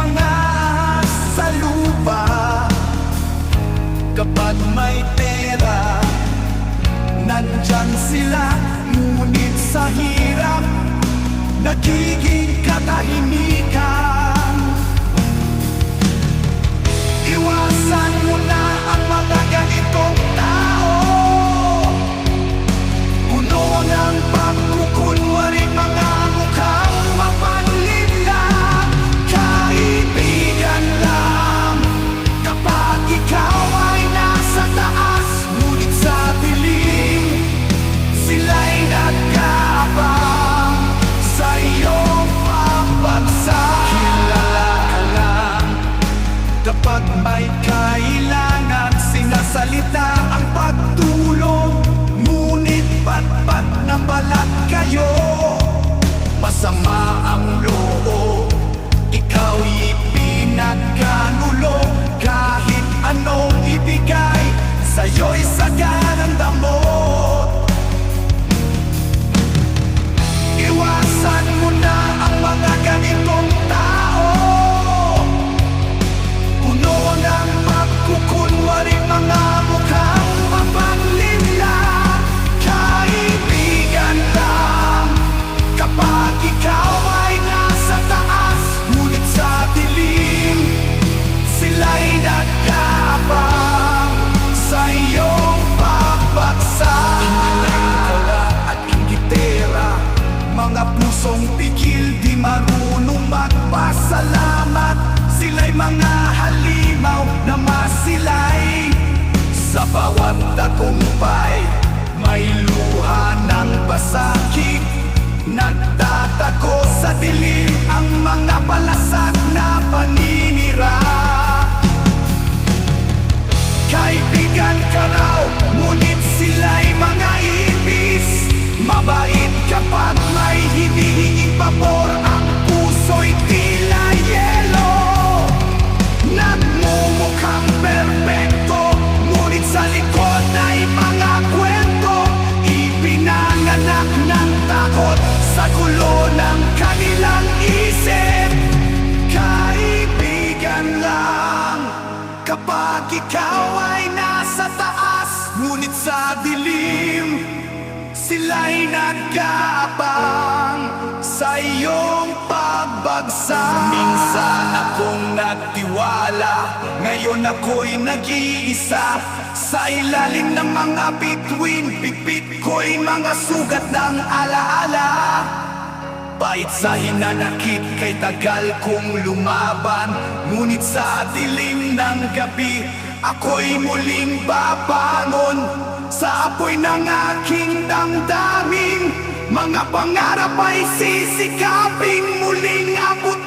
panahas sa lupa. Kapag may pera, nandyan sila Ngunit sa hirap, nagiging katahimik bike. bawat tagumpay. May luha ng pasakit Nagtatako sa dilim. Sila'y nagkaabang sa iyong pagbagsak. Minsan akong nagtiwala Ngayon ako'y nag-iisa. Sa ilalim ng mga bituin Pipit ko'y mga sugat ng alaala. Bait sa hinanakit kay tagal kong lumaban Ngunit sa dilim ng gabi Ako'y muling babangon. Sa apoy ng aking damdamin Mga pangarap ay sisikaping muling abot